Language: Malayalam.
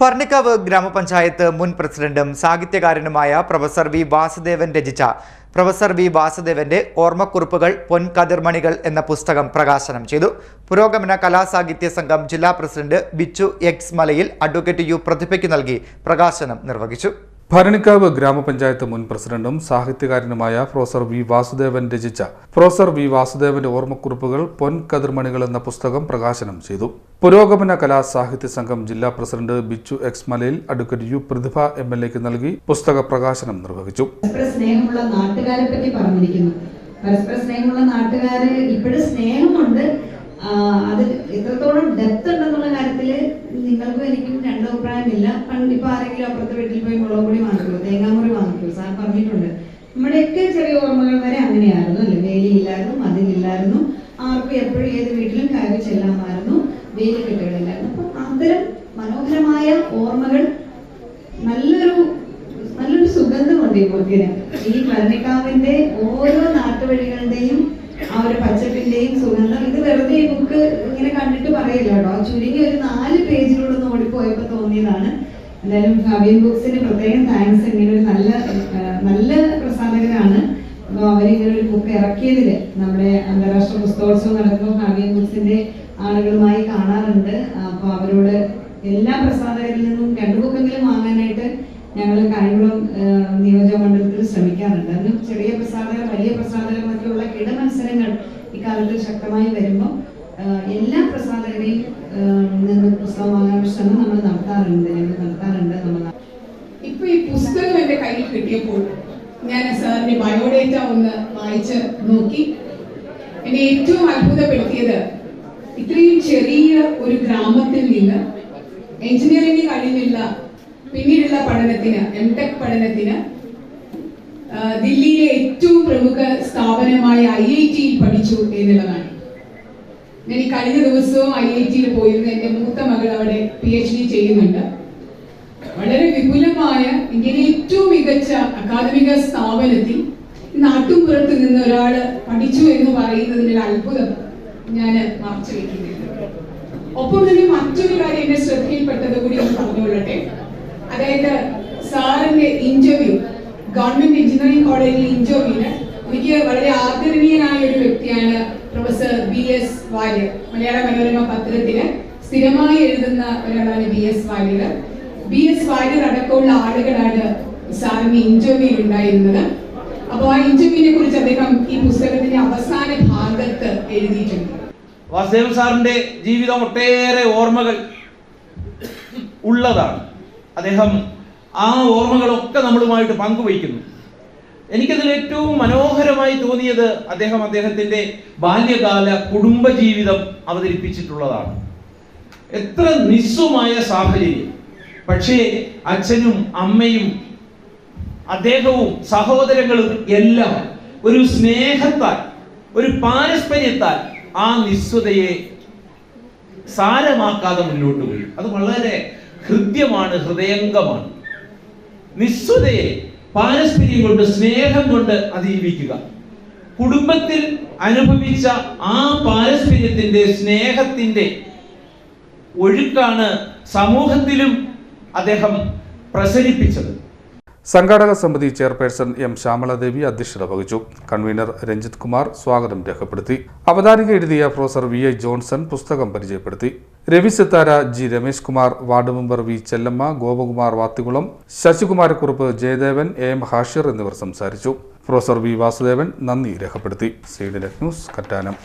ഭരണിക്കാവ് ഗ്രാമപഞ്ചായത്ത് മുൻ പ്രസിഡന്റും സാഹിത്യകാരനുമായ പ്രൊഫസർ വി വാസുദേവൻ രചിച്ച പ്രൊഫസർ വി വാസുദേവന്റെ ഓർമ്മക്കുറിപ്പുകൾ പൊൻകതിർമണികൾ എന്ന പുസ്തകം പ്രകാശനം ചെയ്തു. പുരോഗമന കലാസാഹിത്യ സംഘം ജില്ലാ president Bichu X Malayil advocate U പ്രതിഭയ്ക്ക് നൽകി പ്രകാശനം നിർവഹിച്ചു. ഭരണിക്കാവ് ഗ്രാമപഞ്ചായത്ത് മുൻ പ്രസിഡന്റും സാഹിത്യകാരനുമായ പ്രൊഫസർ വി വാസുദേവൻ രചിച്ച പ്രൊഫസർ വി വാസുദേവന്റെ ഓർമ്മക്കുറിപ്പുകൾ പൊൻകതിർമണികൾ എന്ന പുസ്തകം പ്രകാശനം ചെയ്തു. പുരോഗമന കലാ സാഹിത്യ സംഘം ജില്ലാ president Bichu X Malayil advocate U Prathibha M L എക്ക് നൽകി പുസ്തക പ്രകാശനം നിർവഹിച്ചു. സ്നേഹമുള്ള നാട്ടുകാരെ പറ്റി പറഞ്ഞിരിക്കുന്നു. പരസ്പര സ്നേഹമുള്ള നാട്ടുകാര് ഇപ്പോഴും സ്നേഹമുണ്ട്. അത് എത്രത്തോളം ഡെപ്ത് ഉണ്ടെന്നുള്ള കാര്യത്തിൽ നിങ്ങൾക്കും എനിക്കും രണ്ടു അഭിപ്രായമില്ല. പണ്ട് ഇപ്പൊ ആരെങ്കിലും അപ്പുറത്തെ വീട്ടിൽ പോയി മുളക് പൊടി വാങ്ങിക്കുമോ തേങ്ങാമുറി വാങ്ങിക്കുമോ സാർ പറഞ്ഞിട്ടുണ്ട്. നമ്മുടെയൊക്കെ ചെറിയ ഓർമ്മകൾ വരെ അങ്ങനെയായിരുന്നു. അല്ലേ? വേലിയില്ലായിരുന്നു മതിലില്ലായിരുന്നു. ആർക്കും എപ്പോഴും ഏത് വീട്ടിലും കയറി ചെല്ലാമായിരുന്നു. വേലി കെട്ടുകളില്ലായിരുന്നു അപ്പൊ അത്തരം മനോഹരമായ ഓർമ്മകൾ നല്ലൊരു നല്ലൊരു സുഗന്ധമുണ്ട് ഈ ഈ ഭരണിക്കാവിന്റെ ഓരോ നാട്ടുവഴികളുടെയും ആ ഒരു പച്ചപ്പിന്റെയും സുഗന്ധം. ഇത് വെറുതെ ഈ ബുക്ക് ഇങ്ങനെ കണ്ടിട്ട് പറയില്ല കേട്ടോ. ചുരുങ്ങി ഒരു നാല് പേജിലൂടെ ഒന്ന് ഓടിപ്പോയപ്പോ തോന്നിയതാണ്. എന്തായാലും ഫാബിയൻ ബുക്സിന് പ്രത്യേകം താങ്ക്സ് ഇങ്ങനെ ഒരു നല്ല നല്ല പ്രസാധകരാണ് അപ്പോൾ അവരിങ്ങനെ ഒരു ബുക്ക് ഇറക്കിയതിൽ നമ്മുടെ അന്താരാഷ്ട്ര പുസ്തകോത്സവം നടക്കുമ്പോൾ ഫാബിയൻ ബുക്സിന്റെ ആളുകളുമായി കാണാറുണ്ട് അപ്പോൾ അവരോട് എല്ലാ പ്രസാധകരിൽ നിന്നും രണ്ടു ബുക്കെങ്കിലും വാങ്ങാനായിട്ട് ഞങ്ങൾ കായംകുളം നിയോജക മണ്ഡലത്തിൽ ശ്രമിക്കാറുണ്ട്. അതിന് ചെറിയ പ്രസാധകർ വലിയ പ്രസാധകർ മറ്റുള്ള കിട മത്സരങ്ങൾ ഇക്കാലത്ത് ശക്തമായി വരുമ്പോൾ എല്ലാ പ്രസാധകരെയും നിന്ന് പുസ്തകം വാങ്ങാനുള്ള ശ്രമം നമ്മൾ നടത്താറുണ്ട് ഞങ്ങൾ നടത്താറുണ്ട് നമ്മൾ ഇപ്പൊ ഈ പുസ്തകം എന്റെ കയ്യിൽ കിട്ടിയപ്പോൾ ഞാൻ സാറിന്റെ ബയോഡേറ്റ ഒന്ന് വായിച്ച് നോക്കി. എന്നെ ഏറ്റവും അത്ഭുതപ്പെടുത്തിയത് ഇത്രയും ചെറിയ ഒരു ഗ്രാമത്തിൽ നിന്ന് എഞ്ചിനീയറിംഗ് കഴിഞ്ഞുള്ള പിന്നീടുള്ള പഠനത്തിന് എം ടെക് പഠനത്തിന് ദില്ലിയിലെ ഏറ്റവും പ്രമുഖ സ്ഥാപനമായ ഐ ഐ ടിയിൽ പഠിച്ചു എന്നുള്ളതാണ്. ഞാൻ ഈ കഴിഞ്ഞ ദിവസവും ഐ ഐ ടിയിൽ പോയിരുന്നു. എന്റെ മൂത്ത മകൾ അവിടെ പി എച്ച് ഡി ചെയ്യുന്നുണ്ട്. വളരെ വിപുലമായ ഇന്ത്യയിലെ ഏറ്റവും മികച്ച അക്കാദമിക സ്ഥാപനത്തിൽ നാട്ടുംപുറത്ത് നിന്ന് ഒരാൾ പഠിച്ചു എന്ന് പറയുന്നതിനൊരു അത്ഭുതം ഞാൻ മറച്ചു വെക്കുന്നില്ല ഒപ്പം തന്നെ മറ്റൊരു കാര്യം എന്റെ ശ്രദ്ധയിൽപ്പെട്ടത് കൂടി ഒന്ന് പറഞ്ഞുകൊള്ളട്ടെ. അതായത് സാറിന്റെ ഇന്റർവ്യൂ ഗവൺമെന്റ് എഞ്ചിനീയറിംഗ് കോളേജിൽ ഇന്റർവ്യൂവിന് എനിക്ക് വളരെ ആദരണീയനായ ഒരു വ്യക്തിയാണ് professor B S Warrier. Malayala Manorama പത്രത്തിന് സ്ഥിരമായി എഴുതുന്ന ഒരാളാണ് B S Warrier. B S Warrier അടക്കമുള്ള ആളുകളാണ് സാറിന് ഇന്റർവ്യൂവിൽ ഉണ്ടായിരുന്നത്. അപ്പോൾ ആ ഇന്റർവ്യൂവിനെ കുറിച്ച് അദ്ദേഹം ഈ പുസ്തകത്തിന്റെ അവസാന ഭാഗത്ത് എഴുതിയിട്ടുണ്ട്. വാസുദേവൻ സാറിന്റെ ജീവിതം ഒട്ടേറെ ഓർമ്മകൾ ഉള്ളതാണ്. അദ്ദേഹം ആ ഓർമ്മകളൊക്കെ നമ്മളുമായിട്ട് പങ്കുവയ്ക്കുന്നു. എനിക്കതിൽ ഏറ്റവും മനോഹരമായി തോന്നിയത് അദ്ദേഹം അദ്ദേഹത്തിന്റെ ബാല്യകാല കുടുംബജീവിതം അവതരിപ്പിച്ചിട്ടുള്ളതാണ്. എത്ര നിസ്സുമായ സാഹചര്യം. പക്ഷേ അച്ഛനും അമ്മയും അദ്ദേഹവും സഹോദരങ്ങളും എല്ലാം ഒരു സ്നേഹത്താൽ ഒരു പാരസ്പര്യത്താൽ ആ നിസ്വതയെ സാരമാക്കാതെ മുന്നോട്ട് പോയി. അത് വളരെ ഹൃദ്യമാണ് ഹൃദയംഗമാണ്. നിസ്വതയെ പാരസ്പര്യം കൊണ്ട് സ്നേഹം കൊണ്ട് അതിജീവിക്കുക. കുടുംബത്തിൽ അനുഭവിച്ച ആ പാരസ്പര്യത്തിന്റെ സ്നേഹത്തിന്റെ ഒഴുക്കാണ് സമൂഹത്തിലും അദ്ദേഹം പ്രസരിപ്പിച്ചത്. സംഘാടക സമിതി ചെയർപേഴ്സൺ എം ശ്യാമളദേവി അധ്യക്ഷത വഹിച്ചു. കൺവീനർ രഞ്ജിത് കുമാർ സ്വാഗതം രേഖപ്പെടുത്തി. അവതാരിക എഴുതിയ പ്രൊഫസർ വി ഐ ജോൺസൺ പുസ്തകം പരിചയപ്പെടുത്തി. Ravi Sithara G Ramesh Kumar ward member V Chellamma Gopakumar Vathikulam Sasikumarakkurup Jayadevan A M Hashir എന്നിവർ സംസാരിച്ചു. പ്രൊഫസർ വി വാസുദേവൻ നന്ദി രേഖപ്പെടുത്തി. Seed news Kattanam.